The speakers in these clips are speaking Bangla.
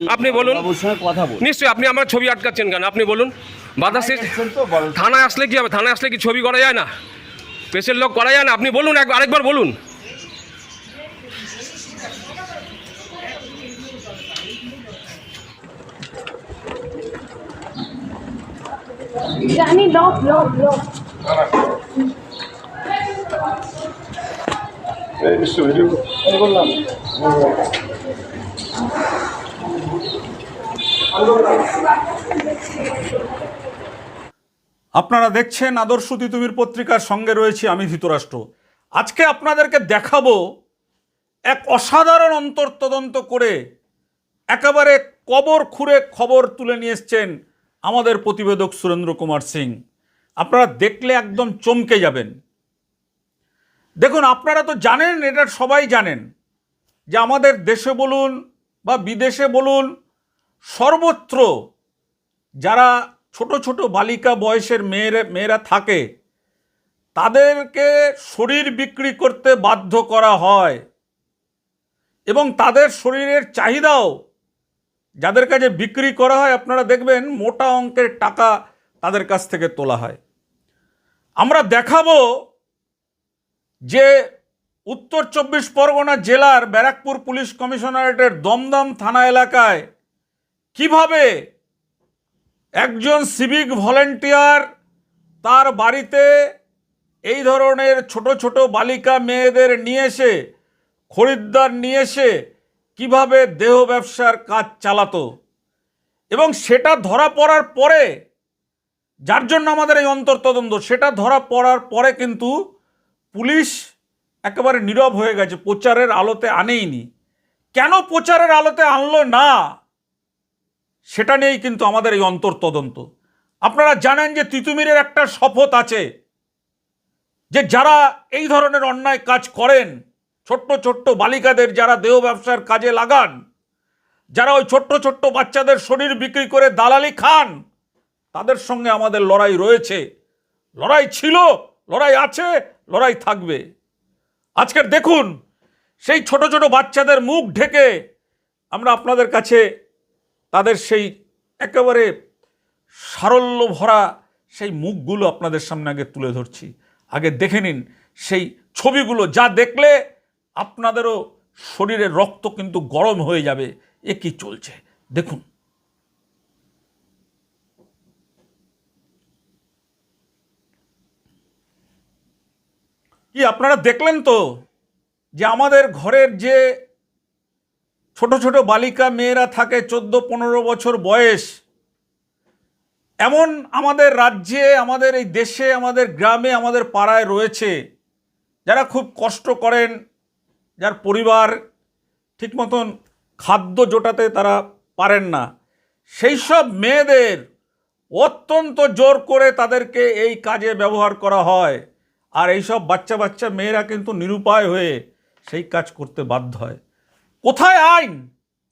আপনি বলুন। কথা নিশ্চয়ই আপনি আমার ছবি আটকাচ্ছেন কেন? আপনি বলুন। বাধা বলেন। থানায় আসলে কি হবে? থানায় আসলে কি ছবি করা যায় না? পেশের লোক করা যায় না? আপনি বলুন আরেকবার বলুন। জানি লক লক লক। আপনারা দেখছেন আদর্শ তিতুমির পত্রিকার সঙ্গে রয়েছে আমি ধৃতরাষ্ট্র। আজকে আপনাদেরকে দেখাবো এক অসাধারণ অন্তর্তদন্ত করে একেবারে কবর খুঁড়ে খবর তুলে নিয়ে এসছেন আমাদের প্রতিবেদক সুরেন্দ্র কুমার সিং। আপনারা দেখলে একদম চমকে যাবেন। দেখুন, আপনারা তো জানেন, এটা সবাই জানেন, যে আমাদের দেশে বলুন বা বিদেশে বলুন সর্বত্র যারা ছোট ছোট বালিকা বয়সের মেয়েরা মেয়েরা থাকে, তাদেরকে শরীর বিক্রি করতে বাধ্য করা হয় এবং তাদের শরীরের চাহিদাও যাদের কাছে বিক্রি করা হয়, আপনারা দেখবেন মোটা অঙ্কের টাকা তাদের কাছ থেকে তোলা হয়। আমরা দেখাবো যে উত্তর চব্বিশ পরগনা জেলার ব্যারাকপুর পুলিশ কমিশনারেটের দমদম থানা এলাকায় কীভাবে একজন সিভিক ভলেন্টিয়ার তার বাড়িতে এই ধরনের ছোট ছোট বালিকা মেয়েদের নিয়ে এসে, খরিদ্দার নিয়ে এসে কীভাবে দেহ ব্যবসার কাজ চালাতো? এবং সেটা ধরা পড়ার পরে, যার জন্য আমাদের এই অন্তর্তদন্ত, সেটা ধরা পড়ার পরে কিন্তু পুলিশ একেবারে নীরব হয়ে গেছে, প্রচারের আলোতে আনেইনি। কেন প্রচারের আলোতে আনলো না? সেটা নিয়েই কিন্তু আমাদের এই অন্তর্তদন্ত। আপনারা জানেন যে তিতুমিরের একটা শপথ আছে যে যারা এই ধরনের অন্যায় কাজ করেন, ছোট্ট ছোট্ট বালিকাদের যারা দেহ ব্যবসার কাজে লাগান, যারা ওই ছোট্ট ছোট্ট বাচ্চাদের শরীর বিক্রি করে দালালি খান, তাদের সঙ্গে আমাদের লড়াই রয়েছে। লড়াই ছিল, লড়াই আছে, লড়াই থাকবে। আজকের দেখুন, সেই ছোট ছোট বাচ্চাদের মুখ ঢেকে আমরা আপনাদের কাছে তাদের সেই একেবারে সারল্য ভরা সেই মুখগুলো আপনাদের সামনে আগে তুলে ধরছি। আগে দেখে নিন সেই ছবিগুলো। যা দেখলে আপনাদেরও শরীরের রক্ত কিন্তু গরম হয়ে যাবে। এ কি চলছে? দেখুন। কি আপনারা দেখলেন তো যে আমাদের ঘরের যে ছোট ছোট বালিকা মেয়েরা থাকে চোদ্দ পনেরো বছর বয়স। এমন আমাদের রাজ্যে, আমাদের এই দেশে, আমাদের গ্রামে, আমাদের পাড়ায় রয়েছে যারা খুব কষ্ট করেন, যার পরিবার ঠিক মতন খাদ্য জোটাতে তারা পারেন না। সেই সব মেয়েদের অত্যন্ত জোর করে তাদেরকে এই কাজে ব্যবহার করা হয়। আর এইসব বাচ্চা বাচ্চা মেয়েরা কিন্তু নিরুপায় হয়ে সেই কাজ করতে বাধ্য হয়। কোথায় আইন?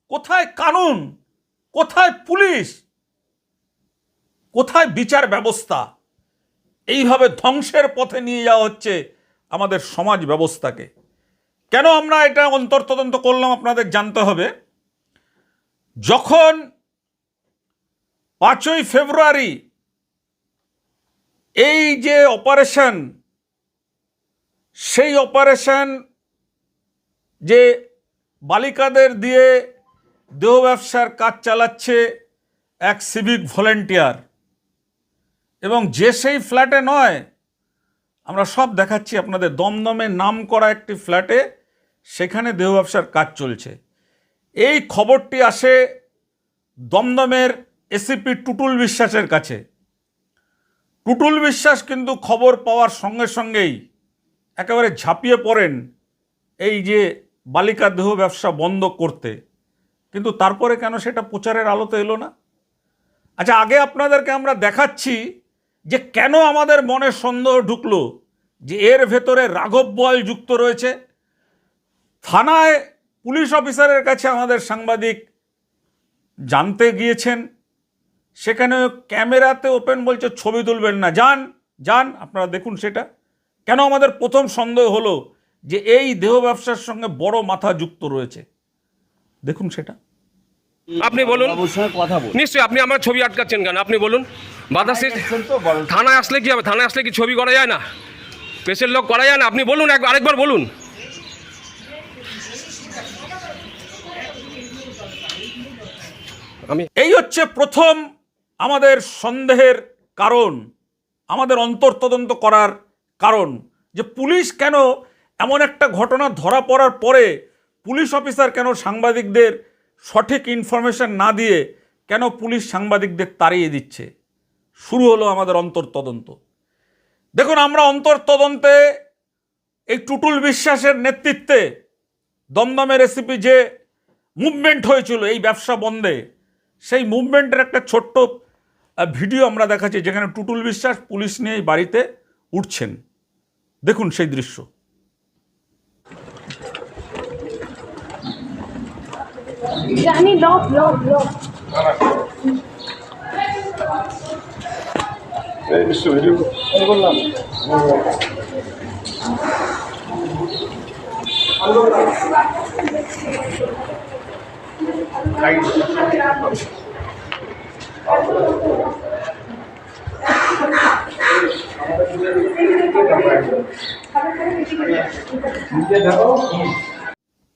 কোথায় কানুন? কোথায় পুলিশ? কোথায় বিচার ব্যবস্থা? এইভাবে ধ্বংসের পথে নিয়ে যাওয়া হচ্ছে আমাদের সমাজ ব্যবস্থাকে। কেন আমরা এটা অন্তর্তদন্ত করলাম আপনাদের জানতে হবে? যখন পাঁচই ফেব্রুয়ারি এই যে অপারেশন সেই অপারেশন যে বালিকাদের দিয়ে দেহ ব্যবসার কাজ চালাচ্ছে এক সিভিক ভলেন্টিয়ার এবং যে সেই ফ্ল্যাটে নয়, আমরা সব দেখাচ্ছি আপনাদের দমদমে নাম করা একটি ফ্ল্যাটে সেখানে দেহ ব্যবসার কাজ চলছে। এই খবরটি আসে দমদমের এসিপি টুটুল বিশ্বাসের কাছে। টুটুল বিশ্বাস কিন্তু খবর পাওয়ার সঙ্গে সঙ্গেই একেবারে ঝাঁপিয়ে পড়েন এই যে বালিকা দেহ ব্যবসা বন্ধ করতে। কিন্তু তারপরে কেন সেটা প্রচারের আলোতে এলো না? আচ্ছা আগে আপনাদেরকে আমরা দেখাচ্ছি যে কেন আমাদের মনে সন্দেহ ঢুকলো যে এর ভেতরে রাঘব বল যুক্ত রয়েছে। থানায় পুলিশ অফিসারের কাছে আমাদের সাংবাদিক জানতে গিয়েছেন। সেখানে ক্যামেরাতে ওপেন বলছে, ছবি তুলবেন না। যান যান, আপনারা দেখুন সেটা। কেন আমাদের প্রথম সন্দেহ হলো যে এই দেহ ব্যবসার সঙ্গে বড় মাথা যুক্ত রয়েছে। দেখুন সেটা। আপনি বলুন। কথা বল নিশ্চয়ই আপনি আমার ছবি আটকাচ্ছেন কেন? আপনি বলুন। বাধা সৃষ্টি থানায় আসলে কি হবে? থানায় আসলে কি ছবি করা যায় না? পেশের লোক করা যায় না? আপনি বলুন একবার আরেকবার বলুন। আমি এই হচ্ছে প্রথম আমাদের সন্দেহের কারণ আমাদের অন্তর্তদন্ত করার কারণ যে পুলিশ কেন এমন একটা ঘটনা ধরা পড়ার পরে পুলিশ অফিসার কেন সাংবাদিকদের সঠিক ইনফরমেশন না দিয়ে কেন পুলিশ সাংবাদিকদের তাড়িয়ে দিচ্ছে? শুরু হলো আমাদের অন্তর্তদন্ত। দেখুন, আমরা অন্তর্তদন্তে এই টুটুল বিশ্বাসের নেতৃত্বে দমদমে রেসিপি যে মুভমেন্ট হয়েছিল এই ব্যবসা বন্ধে, সেই মুভমেন্টের একটা ছোট্ট ভিডিও আমরা দেখাচ্ছি যেখানে টুটুল বিশ্বাস পুলিশ নিয়ে বাড়িতে উঠছেন। দেখুন সেই দৃশ্য। Johnny, lock, lock, lock.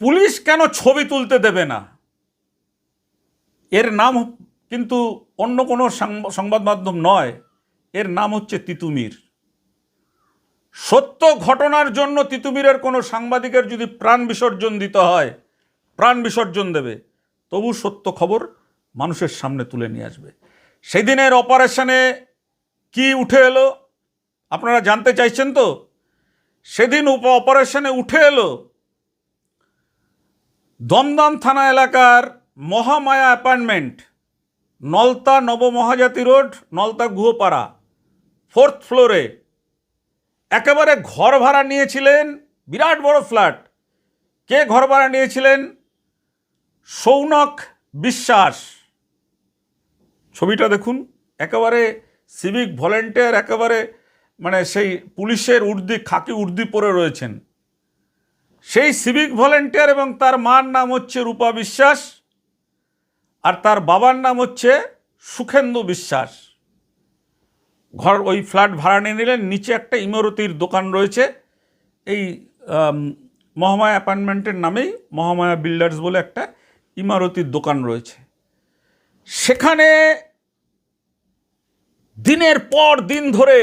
Police কেন ছবি তুলতে দেবে না এর নাম কিন্তু অন্য কোনো সংবাদ মাধ্যম নয়। এর নাম হচ্ছে তিতুমির। সত্য ঘটনার জন্য তিতুমিরের কোনো সাংবাদিকের যদি প্রাণ বিসর্জন দিতে হয়, প্রাণ বিসর্জন দেবে, তবু সত্য খবর মানুষের সামনে তুলে নিয়ে আসবে। সেদিনের অপারেশনে কি উঠে এলো? আপনারা জানতে চাইছেন তো? সেদিন উপ অপারেশনে উঠে এলো দমদম থানা এলাকার Mahamaya apartment, Nalta Nabamahajati road, Nalta Guhapara, fourth ফ্লোরে। একেবারে ঘর ভাড়া নিয়েছিলেন, বিরাট বড় ফ্ল্যাট। কে ঘর ভাড়া নিয়েছিলেন? সৌনক বিশ্বাস। ছবিটা দেখুন, একেবারে সিভিক ভলেন্টিয়ার একেবারে মানে সেই পুলিশের উর্দি, খাকি উর্দি পরে রয়েছেন। সেই সিভিক ভলেন্টিয়ার এবং তার মার নাম হচ্ছে রূপা বিশ্বাস। আর তার বাবার নাম হচ্ছে সুখেন্দু বিশ্বাস। ঘর, ওই ফ্ল্যাট ভাড়া নিয়ে নিলেন, নিচে একটা ইমারতির দোকান রয়েছে। এই মহামায়া অ্যাপার্টমেন্টের নামেই মহামায়া বিল্ডার্স বলে একটা ইমারতির দোকান রয়েছে। সেখানে দিনের পর দিন ধরে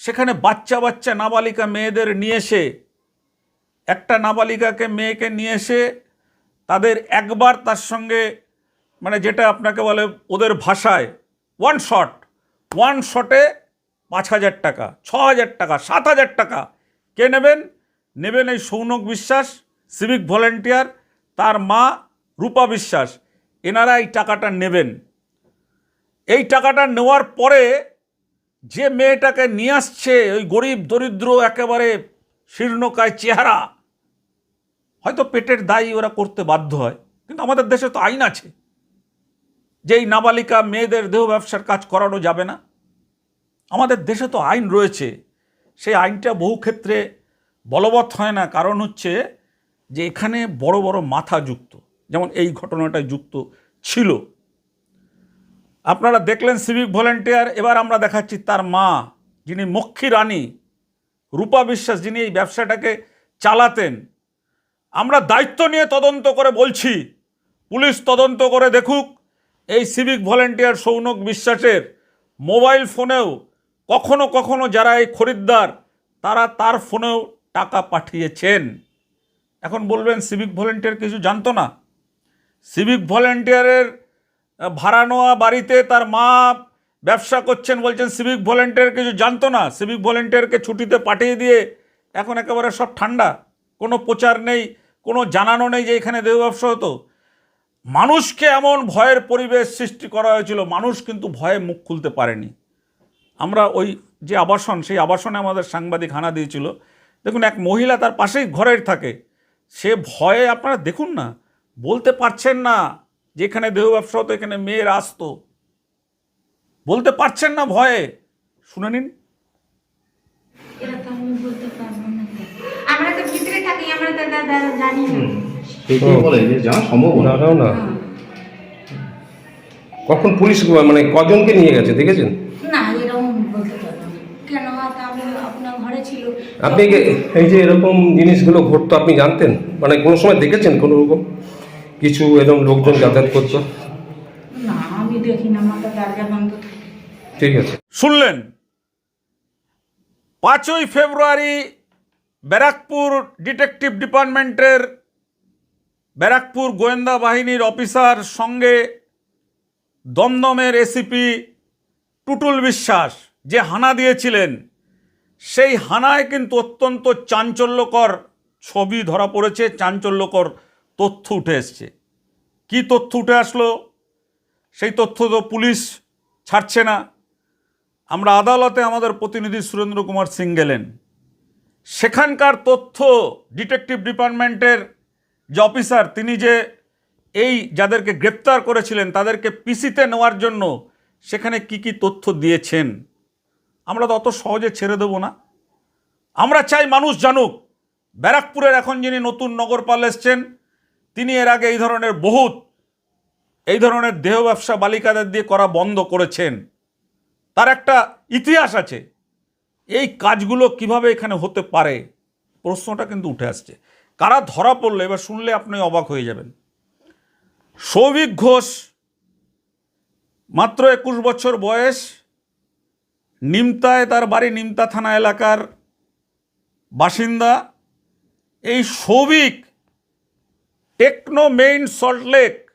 সেখানে বাচ্চা বাচ্চা নাবালিকা মেয়েদের নিয়ে এসে, একটা নাবালিকাকে, মেয়েকে নিয়ে এসে তাদের একবার তার সঙ্গে মানে যেটা আপনাকে বলে ওদের ভাষায় ওয়ান শট ওয়ান শটে পাঁচ হাজার টাকা, ছ হাজার টাকা, সাত হাজার টাকা। কে নেবেন? নেবেন এই সৌনক বিশ্বাস সিভিক ভলেন্টিয়ার তার মা রূপা বিশ্বাস। এনারা এই টাকাটা নেবেন। এই টাকাটা নেওয়ার পরে যে মেয়েটাকে নিয়ে আসছে, ওই গরিব, দরিদ্র, একেবারে শীর্ণকায় চেহারা হয়তো পেটের দায়ী ওরা করতে বাধ্য হয়, কিন্তু আমাদের দেশে তো আইন আছে। যে এই নাবালিকা মেয়েদের দেহ ব্যবসার কাজ করানো যাবে না, আমাদের দেশে তো আইন রয়েছে। সেই আইনটা বহু ক্ষেত্রে বলবৎ হয় না, কারণ হচ্ছে যে এখানে বড় বড় মাথা যুক্ত, যেমন এই ঘটনাটায় যুক্ত ছিল। আপনারা দেখলেন সিভিক ভলেন্টিয়ার, এবার আমরা দেখাচ্ছি তার মা, যিনি মক্ষী রানী রূপা বিশ্বাস, যিনি এই ব্যবসাটাকে চালাতেন। আমরা দায়িত্ব নিয়ে তদন্ত করে বলছি। পুলিশ তদন্ত করে দেখুক, এই সিভিক ভলেন্টিয়ার সৌনক বিশ্বাসের মোবাইল ফোনেও কখনো কখনো যারা এই খরিদ্দার, তারা তার ফোনেও টাকা পাঠিয়েছেন। এখন বলবেন, সিভিক ভলেন্টিয়ার কিছু জানতো না? সিভিক ভলেন্টিয়ারের ভাড়া নেওয়া বাড়িতে তার মা ব্যবসা করছেন বলছেন, সিভিক ভলেন্টিয়ার কিছু জানতো না? সিভিক ভলেন্টিয়ারকে ছুটিতে পাঠিয়ে দিয়ে এখন একেবারে সব ঠান্ডা। কোনো প্রচার নেই কোনো জানানো নেই যে এখানে দেহ ব্যবসা হতো। মানুষকে এমন ভয়ের পরিবেশ সৃষ্টি করা হয়েছিল, মানুষ কিন্তু ভয়ে মুখ খুলতে পারেনি। আমরা ওই যে আবাসন, সেই আবাসনে আমাদের সাংবাদিক হানা দিয়েছিল। দেখুন, এক মহিলা তার পাশেই ঘরের থাকে। সে ভয়ে, আপনারা দেখুন না, বলতে পারছেন না যে এখানে দেহ ব্যবসা হতো, এখানে মেয়ের আসতো। বলতে পারছেন না ভয়ে। শুনে নিন এটা তো আমি বলতে পারব না আমরা জানি না। বলে? যে জানা সম্ভব না। না। কখন পুলিশ মানে কজনকে নিয়ে গেছে দেখেছেন? না এরকম বলতে কেন? আপনার ঘরে ছিল। আপনি কি এই যে এরকম জিনিসগুলো ঘটতো আপনি জানতেন? মানে কোনো সময় দেখেছেন কোনো রকম? কিছু এরকম লোকজন যাতায়াত করতো? না আমি দেখি না আমার দরজা বন্ধ ঠিক আছে। শুনলেন? পাঁচই ফেব্রুয়ারি ব্যারাকপুর ডিটেকটিভ ডিপার্টমেন্টের ব্যারাকপুর গোয়েন্দা বাহিনীর অফিসার সঙ্গে দমদমের এসিপি টুটুল বিশ্বাস যে হানা দিয়েছিলেন, সেই হানায় কিন্তু অত্যন্ত চাঞ্চল্যকর ছবি ধরা পড়েছে, চাঞ্চল্যকর তথ্য উঠে এসছে। কী তথ্য উঠে আসলো? সেই তথ্য তো পুলিশ ছাড়ছে না। আমরা আদালতে আমাদের প্রতিনিধি সুরেন্দ্র কুমার সিং গেলেন। সেখানকার তথ্য ডিটেকটিভ ডিপার্টমেন্টের যে অফিসার তিনি যে এই যাদেরকে গ্রেপ্তার করেছিলেন, তাদেরকে পিসিতে নেওয়ার জন্য সেখানে কি কি তথ্য দিয়েছেন, আমরা তো অত সহজে ছেড়ে দেব না। আমরা চাই মানুষ জানুক, ব্যারাকপুরের এখন যিনি নতুন নগরপাল এসছেন, তিনি এর আগে এই ধরনের বহুত, এই ধরনের দেহ ব্যবসা বালিকাদের দিয়ে করা বন্ধ করেছেন। তার একটা ইতিহাস আছে এই কাজগুলো কীভাবে এখানে হতে পারে? প্রশ্নটা কিন্তু উঠে আসছে। কারা ধরা পড়লে? এবার শুনলে আপনি অবাক হয়ে যাবেন। সৌভিক ঘোষ, মাত্র একুশ বছর বয়স, নিমতায় তার বাড়ি নিমতা থানা এলাকার বাসিন্দা। এই সৌভিক টেকনো মেইন সল্টলেক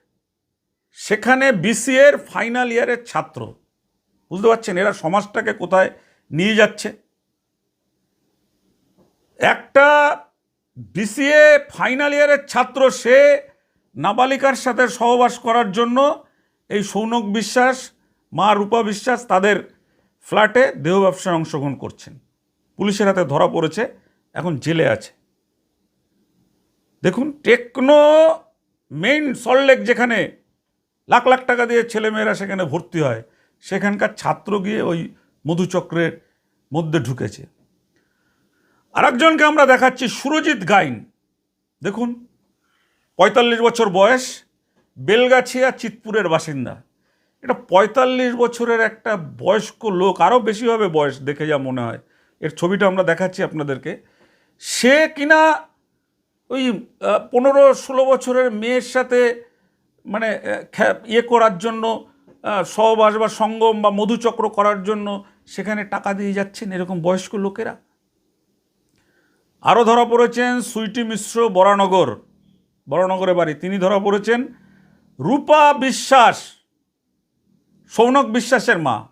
সেখানে বিসিএর ফাইনাল ইয়ারের ছাত্র। বুঝতে পারছেন? এরা সমাজটাকে কোথায় নিয়ে যাচ্ছে? একটা বিসিএ ফাইনাল ইয়ারের ছাত্র সে নাবালিকার সাথে সহবাস করার জন্য এই সৌনক বিশ্বাস, মা রূপা বিশ্বাস তাদের ফ্ল্যাটে দেহ ব্যবসায় অংশগ্রহণ করছেন। পুলিশের হাতে ধরা পড়েছে, এখন জেলে আছে। দেখুন, টেকনো মেইন সল্টলেক যেখানে লাখ লাখ টাকা দিয়ে ছেলেমেয়েরা সেখানে ভর্তি হয়, সেখানকার ছাত্র গিয়ে ওই মধুচক্রের মধ্যে ঢুকেছে। আরেকজনকে আমরা দেখাচ্ছি, সুরজিৎ গাইন। দেখুন, পঁয়তাল্লিশ বছর বয়স, বেলগাছিয়া, চিতপুরের বাসিন্দা। এটা পঁয়তাল্লিশ বছরের একটা বয়স্ক লোক, আরও বেশি হবে বয়স, দেখে যা মনে হয়। এর ছবিটা আমরা দেখাচ্ছি আপনাদেরকে। সে কিনা ওই পনেরো ষোলো বছরের মেয়ের সাথে মানে ইয়ে করার জন্য সহবাস বা সঙ্গম বা মধুচক্র করার জন্য সেখানে টাকা দিয়ে যাচ্ছেন এরকম বয়স্ক লোকেরা? আরও ধরা পড়েছেন সুইটি মিশ্র বরানগর বরানগরে বাড়ি। তিনি ধরা পড়েছেন রূপা বিশ্বাস, সৌনক বিশ্বাসের মা।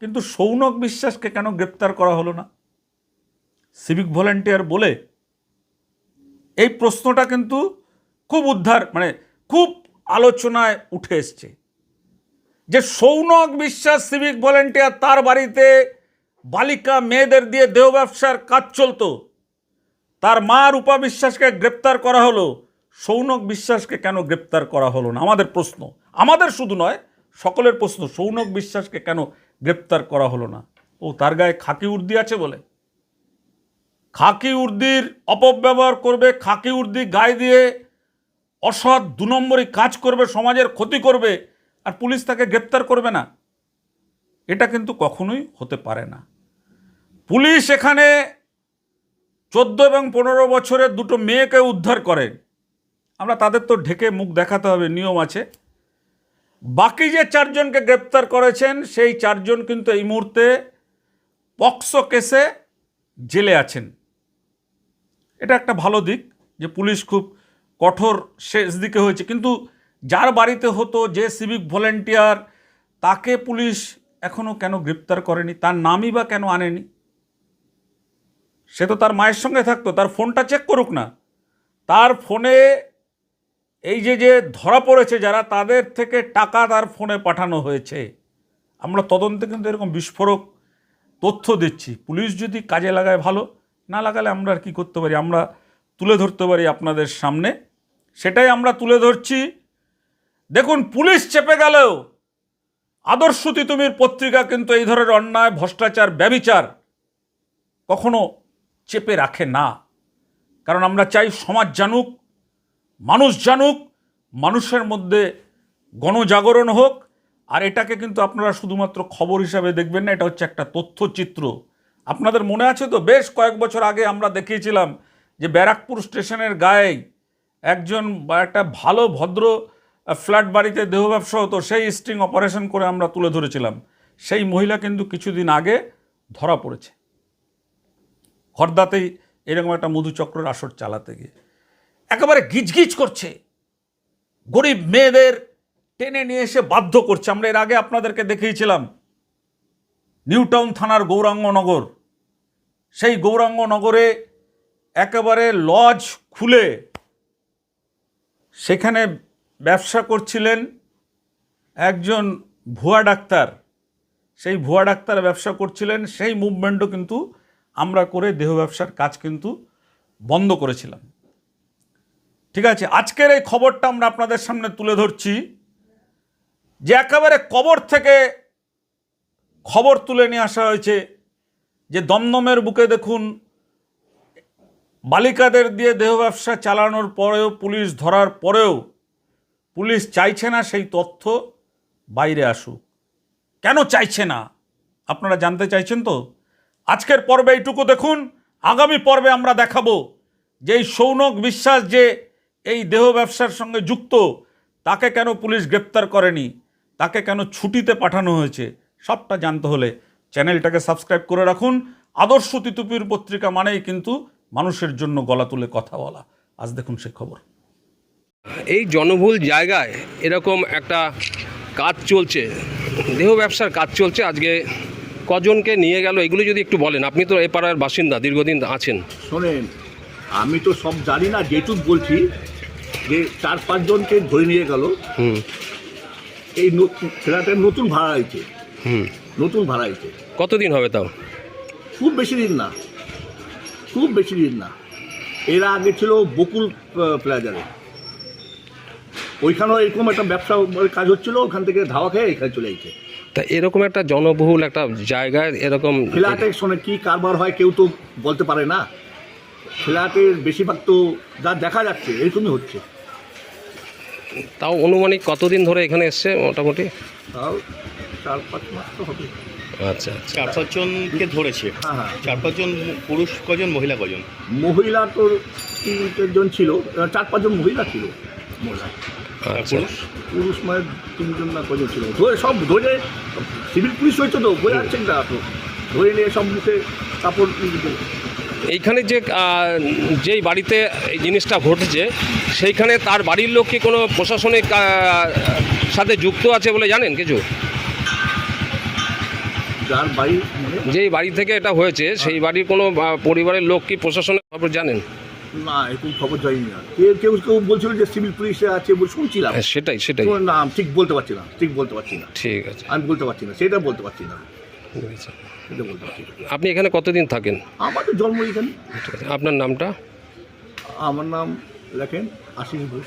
কিন্তু সৌনক বিশ্বাসকে কেন গ্রেপ্তার করা হলো না? সিভিক ভলেন্টিয়ার বলে এই প্রশ্নটা কিন্তু খুব উদ্ধার মানে খুব আলোচনায় উঠে এসছে। যে সৌনক বিশ্বাস সিভিক ভলেন্টিয়ার তার বাড়িতে বালিকা মেয়েদের দিয়ে দেহ ব্যবসার কাজ চলতো। তার মা রূপা বিশ্বাসকে গ্রেপ্তার করা হলো, সৌনক বিশ্বাসকে কেন গ্রেপ্তার করা হলো না? আমাদের প্রশ্ন। আমাদের শুধু নয়, সকলের প্রশ্ন, সৌনক বিশ্বাসকে কেন গ্রেপ্তার করা হলো না? ও, তার গায়ে খাকি উর্দি আছে বলে। খাকি উর্দির অপব্যবহার করবে, খাকি উর্দি গায়ে দিয়ে অসৎ দু নম্বরই কাজ করবে, সমাজের ক্ষতি করবে, আর পুলিশ তাকে গ্রেপ্তার করবে না। এটা কিন্তু কখনোই হতে পারে না। পুলিশ এখানে চোদ্দ এবং পনেরো বছরের দুটো মেয়েকে উদ্ধার করে। আমরা তাদের তো ঢেকে মুখ দেখাতে হবে, নিয়ম আছে। বাকি যে চারজনকে গ্রেপ্তার করেছেন, সেই চারজন কিন্তু এই মুহূর্তে পক্সো কেসে জেলে আছেন। এটা একটা ভালো দিক যে পুলিশ খুব কঠোর শেষ দিকে হয়েছে। কিন্তু যার বাড়িতে হতো যে সিভিক ভলেন্টিয়ার, তাকে পুলিশ এখনও কেন গ্রেপ্তার করেনি? তার নামই বা কেন আনেনি? সে তো তার মায়ের সঙ্গে থাকতো, তার ফোনটা চেক করুক না। তার ফোনে এই যে যে ধরা পড়েছে যারা, তাদের থেকে টাকা তার ফোনে পাঠানো হয়েছে। আমরা তদন্তে কিন্তু এরকম বিস্ফোরক তথ্য দিচ্ছি। পুলিশ যদি কাজে লাগায় ভালো, না লাগালে আমরা আর কী করতে পারি? আমরা তুলে ধরতে পারি আপনাদের সামনে। সেটাই আমরা তুলে ধরছি। দেখুন, পুলিশ চেপে গেলেও আদর্শ তিতুমির পত্রিকা কিন্তু এই ধরনের অন্যায়, ভ্রষ্টাচার, ব্যবিচার কখনো চেপে রাখে না। কারণ আমরা চাই সমাজ জানুক, মানুষ জানুক, মানুষের মধ্যে গণজাগরণ হোক। আর এটাকে কিন্তু আপনারা শুধুমাত্র খবর হিসাবে দেখবেন না, এটা হচ্ছে একটা তথ্যচিত্র। আপনাদের মনে আছে তো? বেশ কয়েক বছর আগে আমরা দেখিয়েছিলাম যে ব্যারাকপুর স্টেশনের গায়ে একজন একটা ভালো ভদ্র ফ্ল্যাট বাড়িতে দেহ ব্যবসা হতো, সেই স্ট্রিং অপারেশন করে আমরা তুলে ধরেছিলাম। সেই মহিলা কিন্তু কিছুদিন আগে ধরা পড়েছে। হরদাতেই এরকম একটা মধুচক্রের আসর চালাতে গিয়ে একেবারে গিজগিজ করছে। গরিব মেয়েদের টেনে নিয়ে এসে বাধ্য করছে। আমরা এর আগে আপনাদেরকে দেখিয়েছিলাম, নিউটাউন থানার গৌরাঙ্গনগর। সেই গৌরাঙ্গনগরে একেবারে লজ খুলে সেখানে ব্যবসা করছিলেন একজন ভুয়া ডাক্তার। সেই ভুয়া ডাক্তার ব্যবসা করছিলেন, সেই মুভমেন্টও কিন্তু আমরা করে দেহ ব্যবসার কাজ কিন্তু বন্ধ করেছিলাম। ঠিক আছে, আজকের এই খবরটা আমরা আপনাদের সামনে তুলে ধরছি যে একেবারে কবর থেকে খবর তুলে নিয়ে আসা হয়েছে যে দমদমের বুকে দেখুন, বালিকাদের দিয়ে দেহ ব্যবসা চালানোর পরেও, পুলিশ ধরার পরেও, পুলিশ চাইছে না সেই তথ্য বাইরে আসুক। কেন চাইছে না? আপনারা জানতে চাইছেন তো? আজকের পর্বে এইটুকু দেখুন। আগামী পর্বে আমরা দেখাবো যে এই সৌনক বিশ্বাস যে এই দেহ ব্যবসার সঙ্গে যুক্ত, তাকে কেন পুলিশ গ্রেপ্তার করেনি, তাকে কেন ছুটিতে পাঠানো হয়েছে, সবটা জানতে হলে চ্যানেলটাকে সাবস্ক্রাইব করে রাখুন। আদর্শ তিতুপির পত্রিকা মানেই কিন্তু মানুষের জন্য গলা তুলে কথা বলা। আজ দেখুন সে খবর। এই জনবহুল জায়গায় এরকম একটা কাজ চলছে, দেহ ব্যবসার কাজ চলছে আজকে কজনকে নিয়ে গেল এগুলো যদি একটু বলেন। আপনি তো এ পাড়ার বাসিন্দা দীর্ঘদিন আছেন। শোনেন আমি তো সব জানি না যেটুক বলছি যে চার পাঁচজনকে ধরে নিয়ে গেল। হুম। এই নতুন ছেলেটা নতুন ভাড়া হয়েছে। হুম। নতুন ভাড়া হয়েছে। কতদিন হবে তাও? খুব বেশি দিন না। খুব বেশি দিন না। এরা আগে ছিল বকুল প্লাজারে। ওইখানেও এরকম একটা ব্যবসা কাজ হচ্ছিল ওখান থেকে ধাওয়া খেয়ে এখানে চলে এসেছে। তা এরকম একটা জনবহুল একটা জায়গায় এরকম ফ্ল্যাটের সঙ্গে কী কারবার হয় কেউ তো বলতে পারে না। ফ্ল্যাটের বেশিরভাগ তো যা দেখা যাচ্ছে এরকমই হচ্ছে। তাও অনুমানিক কতদিন ধরে এখানে এসছে মোটামুটি? তাও চার পাঁচ মাস তো হবে। আচ্ছা আচ্ছা। চার পাঁচজনকে ধরেছে। হ্যাঁ হ্যাঁ। চার পাঁচজন পুরুষ কজন মহিলা কজন? মহিলা তো তিন জন ছিল চার পাঁচজন মহিলা ছিল। মহিলা পুরুষ পুরুষ মানে তিনজন না কজন ছিল? ধরে সব ধরে সিভিল পুলিশ হয়েছে তো বোঝা যাচ্ছে না তো? ধরে নিয়ে সব মুখে কাপড় এইখানে যে যেই বাড়িতে এই জিনিসটা ঘটেছে সেইখানে তার বাড়ির লোক কি কোনো প্রশাসনিক সাথে যুক্ত আছে বলে জানেন কিছু? যার বাড়ি মানে? যেই বাড়ি থেকে এটা হয়েছে সেই বাড়ির কোনো পরিবারের লোক কি প্রশাসনের খবর জানেন? না এরকম খবর যায়নি না কেউ কেউ কেউ বলছিল যে সিভিল পুলিশে আছে বলে শুনছিলাম। হ্যাঁ, সেটাই সেটাই। না ঠিক বলতে পারছি না ঠিক বলতে পারছি না। ঠিক আছে। আমি বলতে পারছি না সেটা বলতে পারছি না। সেটা বলতে পারছি না। আপনি এখানে কতদিন থাকেন? আমার তো জন্ম এখানে। আপনার নামটা? আমার নাম লেখেন আশিস ঘোষ।